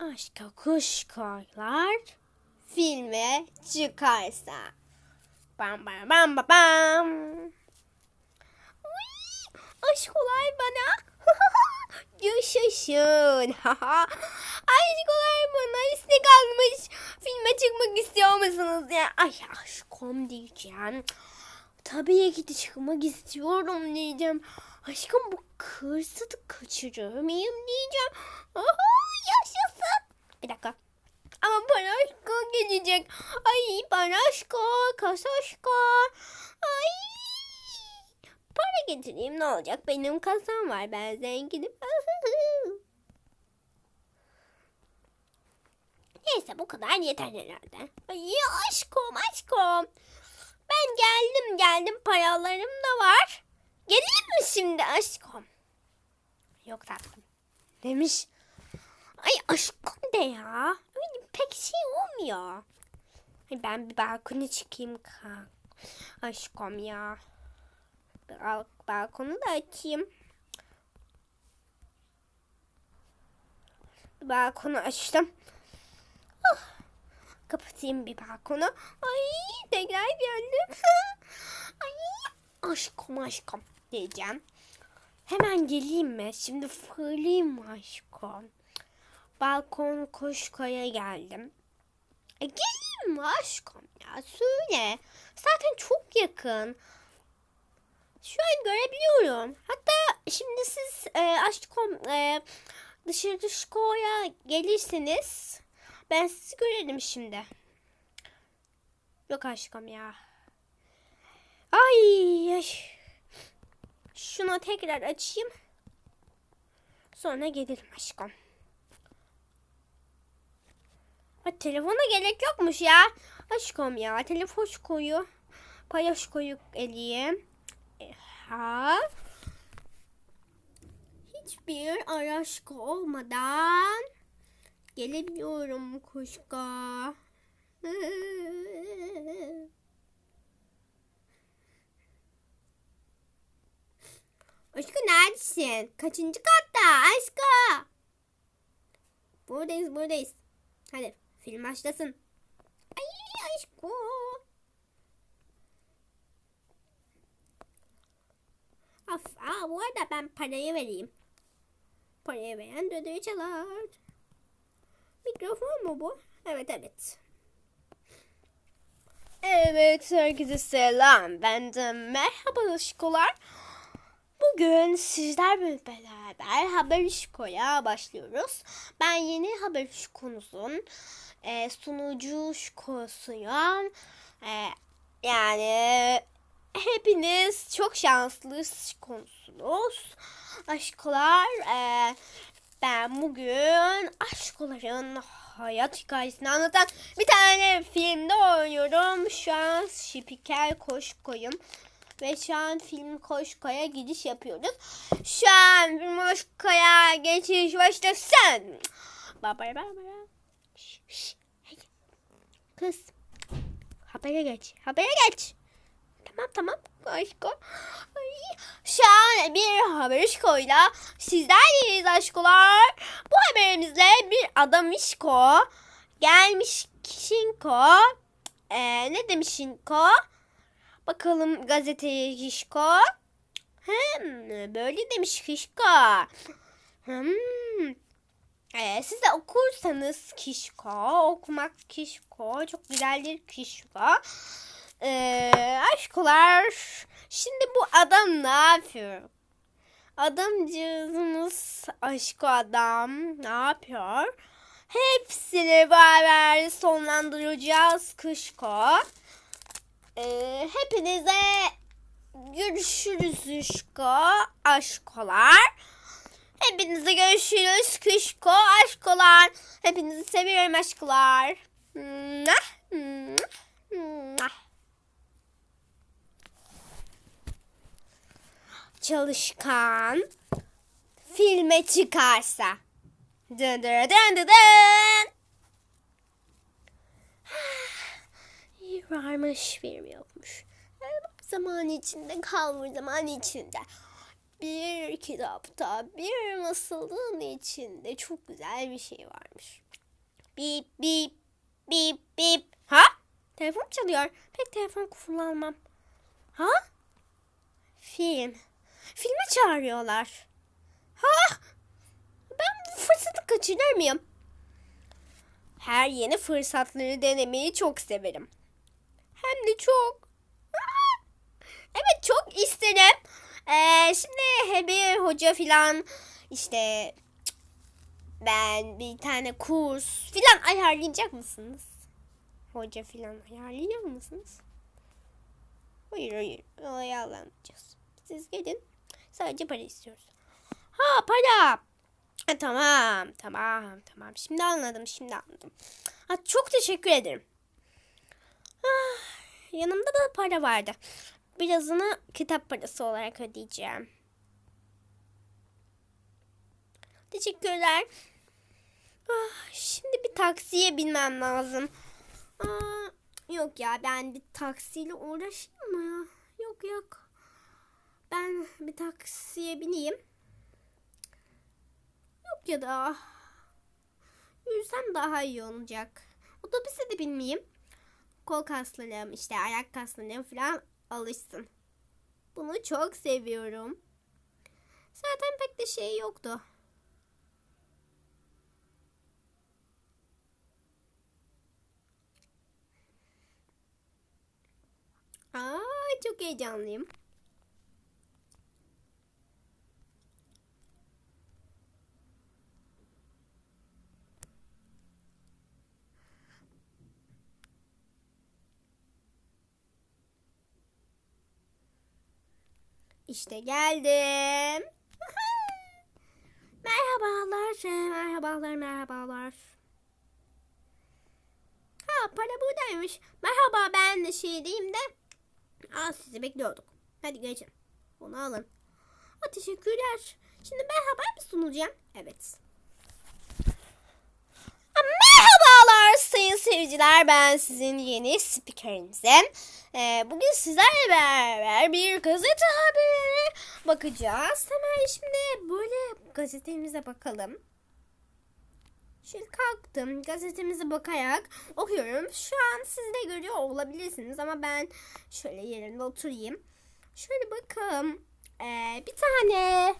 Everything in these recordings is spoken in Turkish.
Aşka kuşkoylar filme çıkarsa. Bam bam bam bam bam. Uy, aşkolar bana. Yaşasın. aşkolar bana istek almış. Filme çıkmak istiyor musunuz ya? Ay aşkım diyeceğim. Tabii ki de çıkmak istiyorum diyeceğim. Aşkım bu kırsı da kaçırır mıyım diyeceğim. Aha, yaşasın. Bir dakika. Ama Paraşko gelecek. Ay Paraşko, Kasaşko. Ay. Para getireyim ne olacak? Benim kasam var. Ben zenginim. Neyse bu kadar yeter herhalde. Ay aşkım aşkım. Ben geldim geldim paralarım da var. Geleyim mi şimdi aşkım? Yok tatlım. Demiş. Ay aşkım de ya. Öyle pek şey olmuyor. Ben bir balkona çıkayım kanka. Aşkım ya. Bal balkonu da açayım. Balkonu açtım. Oh. Kapatayım bir balkonu. Ay tekrar geldim. Ay aşkım aşkım diyeceğim. Hemen geleyim mi? Şimdi fırlayayım aşkım? Balkon Koşko'ya geldim. E, geleyim mi aşkım ya? Söyle. Zaten çok yakın. Şu an görebiliyorum. Hatta şimdi siz e, aşkım e, dışarı Koşko'ya gelirseniz ben sizi görelim şimdi. Yok aşkım ya. Ay, ay. Şunu tekrar açayım. Sonra gelirim aşkım. Ha, telefona gerek yokmuş ya. Aşkım ya. Telefon koyu. Paylaş koyu eleyim. E, Ha. Hiçbir araç olmadan gelebiliyorum kuşka. Aşkı neredesin? Kaçıncı katta? Aşkı. Buradayız buradayız. Hadi film başlasın. Ay aşkı. Of, aa, bu arada ben parayı vereyim. Parayı veren düdüğü çalar. Mikrofon mu bu? Evet evet. Evet herkese selam. Ben de merhaba aşkolar. Bugün sizlerle beraber Haber İşko'ya başlıyoruz. Ben yeni Haber İşko'nuzun e, sunucu İşko'suyum. E, yani hepiniz çok şanslı İşko'sunuz. Aşkolar e, ben bugün aşkoların hayat hikayesini anlatan bir tane filmde oynuyorum. Şu an Şipiker Koşko'yum. Ve şu an film Koşko'ya gidiş yapıyoruz. Şu an film Koşko'ya geçiş başlasın. Baba baba. Şş, şş, hey. Kız. Habere geç. Habere geç. Tamam tamam. Aşko. Ay. Şu an bir haber aşkoyla sizlerleyiz aşkolar. Bu haberimizle bir adam işko gelmiş Şinko. Ee, ne demiş Şinko? Bakalım gazeteye Şişko. Hmm, böyle demiş Şişko. Hmm. Ee, siz de okursanız Kişko, okumak Kişko, çok güzeldir Kişko. Ee, aşkolar, şimdi bu adam ne yapıyor? Adamcağızımız aşko adam ne yapıyor? Hepsini beraber sonlandıracağız Kışko. Ee, hepinize görüşürüz Kışko aşkolar. Hepinize görüşürüz Kışko aşkolar. Hepinizi seviyorum aşkolar. Çalışkan filme çıkarsa. Dın dın dın dın dın. İyi varmış film yokmuş. Zaman içinde kalmış zaman içinde. Bir kitapta bir masalın içinde çok güzel bir şey varmış. Bip bip bip bip. Ha? Telefon çalıyor. Pek telefon kullanmam. Ha? Film. Filme çağırıyorlar. Ha? Ben bu fırsatı kaçırır mıyım? Her yeni fırsatları denemeyi çok severim. Hem de çok. Evet çok isterim. Ee, şimdi bir hoca filan işte ben bir tane kurs filan ayarlayacak mısınız? Hoca filan ayarlayacak mısınız? Hayır hayır ayarlamayacağız. Siz gelin sadece para istiyoruz. Ha para. Ha, tamam tamam tamam şimdi anladım şimdi anladım. Ha, çok teşekkür ederim. Ah, yanımda da para vardı. Birazını kitap parası olarak ödeyeceğim. Teşekkürler. Ah, şimdi bir taksiye binmem lazım. Aa, yok ya ben bir taksiyle uğraşayım mı? Yok yok. Ben bir taksiye bineyim. Yok ya da yürüsem daha iyi olacak. Otobüse de binmeyeyim. Kol kaslarım işte ayak kaslarım falan alışsın. Bunu çok seviyorum. Zaten pek de şey yoktu. Aa, çok heyecanlıyım. İşte geldim. merhabalar, merhabalar, merhabalar. Ha para buradaymış. Merhaba ben de şeydeyim de. Aa sizi bekliyorduk. Hadi geçin. Onu alın. Ha, teşekkürler. Şimdi ben haber mi sunacağım? Evet. Ha, Merhabalar sayın seyirciler. Ben sizin yeni spikerinizim. Ee, bugün sizlerle beraber bir gazete haberine bakacağız. Hemen şimdi böyle gazetemize bakalım. Şimdi kalktım gazetemize bakarak okuyorum. Şu an siz de görüyor olabilirsiniz ama ben şöyle yerinde oturayım. Şöyle bakalım. Ee, bir tane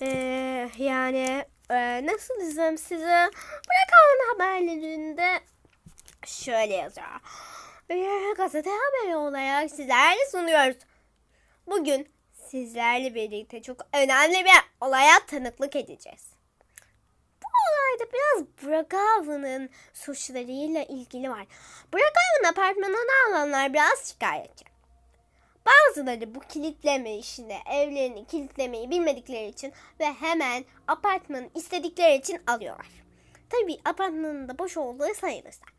ee, yani ee, nasıl diyeyim size bırakan haberlerinde şöyle yazıyor. Bir gazete haberi olarak sizlerle sunuyoruz. Bugün sizlerle birlikte çok önemli bir olaya tanıklık edeceğiz. Bu olayda biraz Bragava'nın suçlarıyla ilgili var. Bragava'nın apartmanını alanlar biraz şikayetçi. Bazıları bu kilitleme işine evlerini kilitlemeyi bilmedikleri için ve hemen apartmanı istedikleri için alıyorlar. Tabii apartmanın da boş olduğu sayılırsa.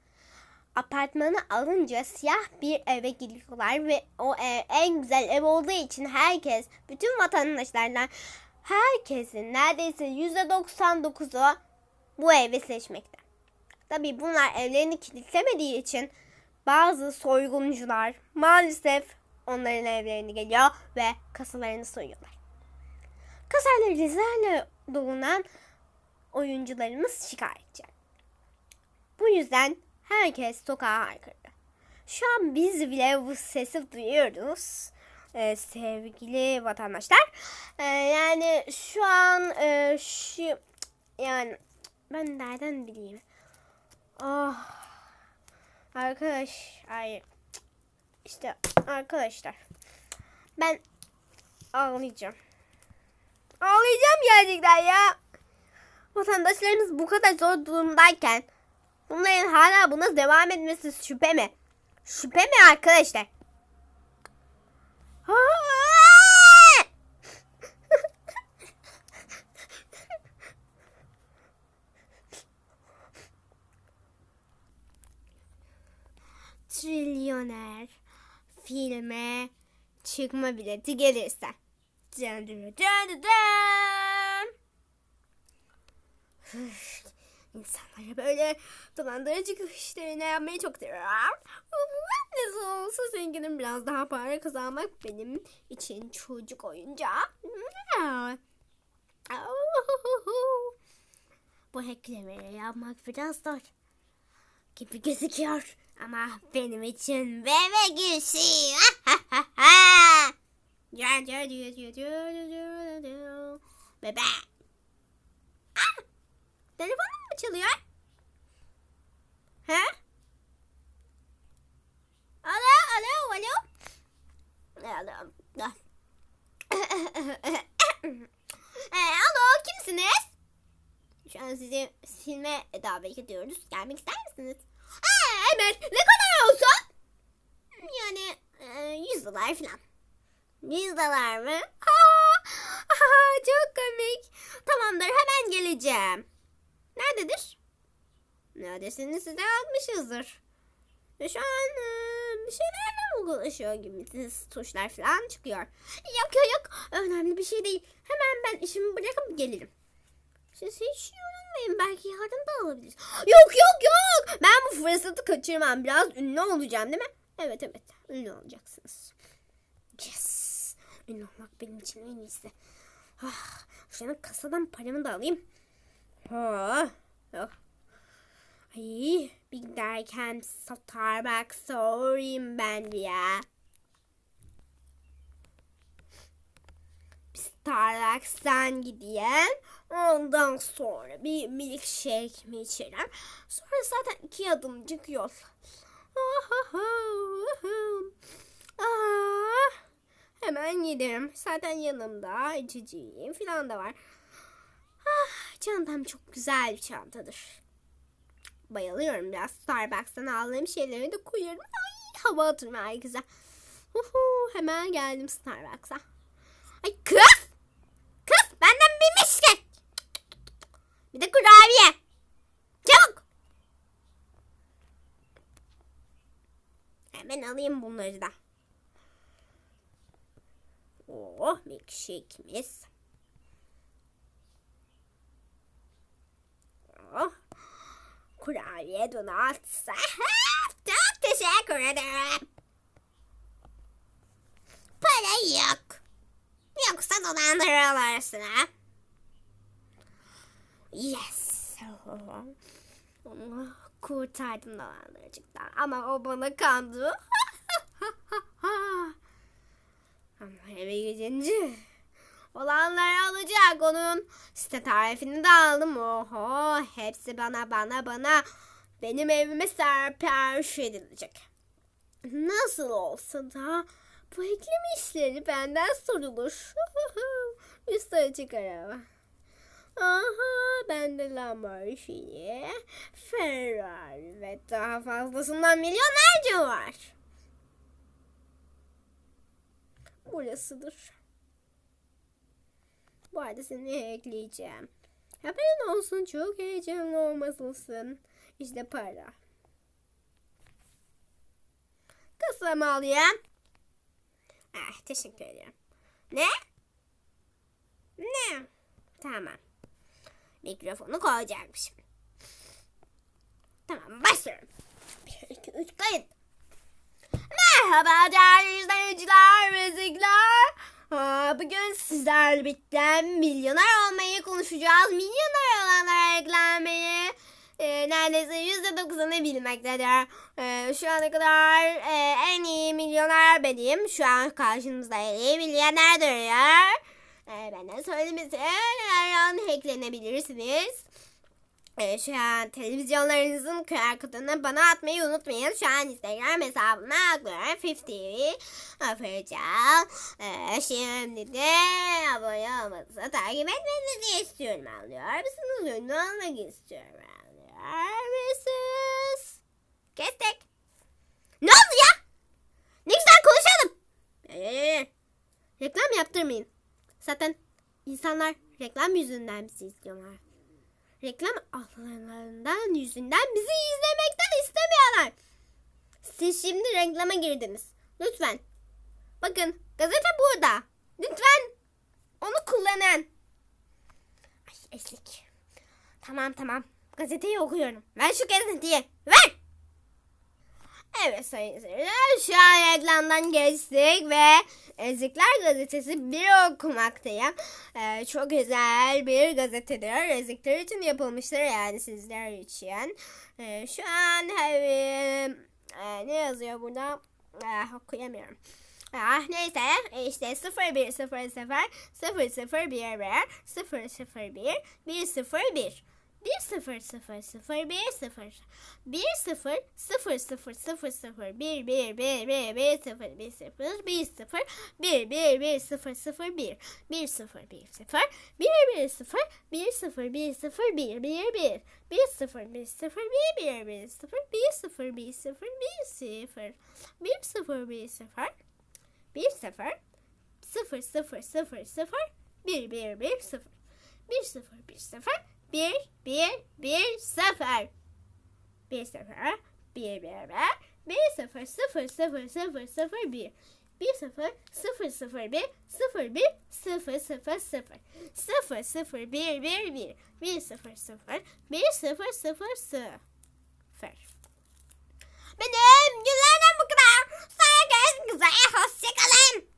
Apartmanı alınca siyah bir eve gidiyorlar ve o ev en güzel ev olduğu için herkes, bütün vatandaşlardan herkesin neredeyse %99'u bu evi seçmekte. Tabii bunlar evlerini kilitlemediği için bazı soyguncular maalesef onların evlerini geliyor ve kasalarını soyuyorlar. Kasalarıyla dolunan oyuncularımız şikayetçi. Bu yüzden herkes sokağa haykırdı. Şu an biz bile bu sesi duyuyoruz. Ee, sevgili vatandaşlar. Ee, yani şu an e, şu yani ben nereden bileyim? Oh. Arkadaş, ay işte arkadaşlar. Ben ağlayacağım. Ağlayacağım gerçekten ya. Vatandaşlarımız bu kadar zor durumdayken bunların hala buna devam etmesi şüphe mi? Şüphe mi arkadaşlar? Trilyoner filme çıkma bileti gelirse. Dın dın dın dın. İnsanlara böyle dolandırıcı işlerini yapmayı çok seviyorum. Nasıl olsa zenginim biraz daha para kazanmak benim için çocuk oyuncağı. Bu hacklemeyi yapmak biraz zor. gibi gözüküyor. Ama benim için bebek işi. Bebe. Ah! Telefonum mu çalıyor? He? Alo, alo, alo. Alo. Ee, alo, kimsiniz? Şu an sizi silme davet ediyoruz. Gelmek ister misiniz? Aa, evet. Ne kadar olsun? Yani e, 100 dolar falan. 100 dolar mı? Aa, aa, çok komik. Tamamdır hemen geleceğim. Nerededir? Neredesiniz size atmışızdır. Ve şu an e, bir şeylerle uğraşıyor gibisiniz. Tuşlar falan çıkıyor. Yok yok yok. Önemli bir şey değil. Hemen ben işimi bırakıp gelirim. Siz hiç yorulmayın. Belki yardım da alabiliriz. Yok yok yok. Ben bu fırsatı kaçırmam. Biraz ünlü olacağım değil mi? Evet evet. Ünlü olacaksınız. Yes. Ünlü olmak benim için en iyisi. Ah, şu an kasadan paramı da alayım. Oh. Oh. Ay, bir giderken Starbucks'a uğrayayım ben ya. Starbucks'tan gideyim. Ondan sonra bir milkshake mi içerim. Sonra zaten iki adımcık yol. Ah, hemen giderim. Zaten yanımda içeceğim falan da var. Çantam çok güzel bir çantadır. Bayılıyorum biraz. Starbucks'tan aldığım şeyleri de koyuyorum. Ay hava atırma güzel. Uhu, hemen geldim Starbucks'a. Ay kız! Kız benden bir mişket. Bir de kurabiye. Çabuk. Hemen alayım bunları da. Oh milkshake'imiz. Oh. Donat. Çok teşekkür ederim. Para yok. Yoksa dolandırılırsın ha. Yes. Onu kurtardım dolandırıcıktan. Ama o bana kandı. Ama eve gidince olanları alacak onun. Site tarifini de aldım. Oho hepsi bana bana bana. Benim evime serperş edilecek. Nasıl olsa da bu ekleme işleri benden sorulur. Üstü açık araba. Aha bende Lamborghini, Ferrari ve daha fazlasından milyonlarca var. Burasıdır. Bu arada seni ekleyeceğim. Haberin olsun çok heyecanlı olmasılsın. İşte para. Kasamı alayım. Ah, teşekkür ederim. Ne? Ne? Tamam. Mikrofonu koyacakmışım. Tamam başlıyorum. 1, 2, 3 kayıt. Merhaba değerli izleyiciler izleyiciler. Aa, Bugün sizlerle birlikte milyoner olmayı konuşacağız. Milyoner olanlara eklenmeyi e, neredeyse yüzde doksanı bilmektedir. E, şu ana kadar e, en iyi milyoner benim. Şu an karşınızda en iyi milyoner duruyor. E, benden söylemesi her an hacklenebilirsiniz. E, şu an televizyonlarınızın QR kodunu bana atmayı unutmayın. Şu an Instagram hesabıma Aklıyorum 50 atacağım. E, şimdi de abone olmanızı takip etmenizi istiyorum anlıyor musunuz? Ünlü olmak istiyorum anlıyor musunuz? Kestik. Ne oldu ya? Ne güzel konuşalım. Ee, reklam yaptırmayın. Zaten insanlar reklam yüzünden bizi izliyorlar reklam alanlarından yüzünden bizi izlemekten istemiyorlar. Siz şimdi reklama girdiniz. Lütfen. Bakın gazete burada. Lütfen onu kullanın. Ay eslik. Tamam tamam. Gazeteyi okuyorum. Ver şu gazeteyi. Ver. Evet sayın seyirciler şu an reklamdan geçtik ve Ezikler Gazetesi bir okumaktayım. Ee, çok güzel bir gazetedir. Ezikler için yapılmıştır yani sizler için. Ee, şu an e, ne yazıyor burada? Ah, okuyamıyorum. Ah neyse işte 0100 001 001 101 101 1 0 0 0 1 0 1 0 0 0 0 0 1 1 1 1 1 0 1 0 1 0 1 1 1 0 0 1 1 0 1 0 1 1 0 1 0 1 0 1 1 1 1 0 1 0 1 1 1 0 1 0 1 0 1 0 1 0 1 0 1 0 0 0 0 0 1 1 1 0 1 0 1 0 1 0 0 0 Benim güzelim bu kadar. Sonra görüşmek üzere. Hoşçakalın.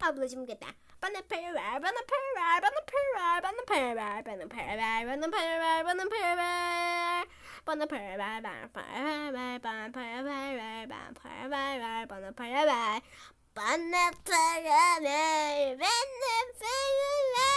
Ablacım gider. Bana para ver, bana para ver, bana para ver, bana para ver, bana para ver, bana para ver, bana para ver. Bana para ver, bana para ver, bana para ver, ver, bana para ver, ver, bana para ver. Bana para ver, bana para ver.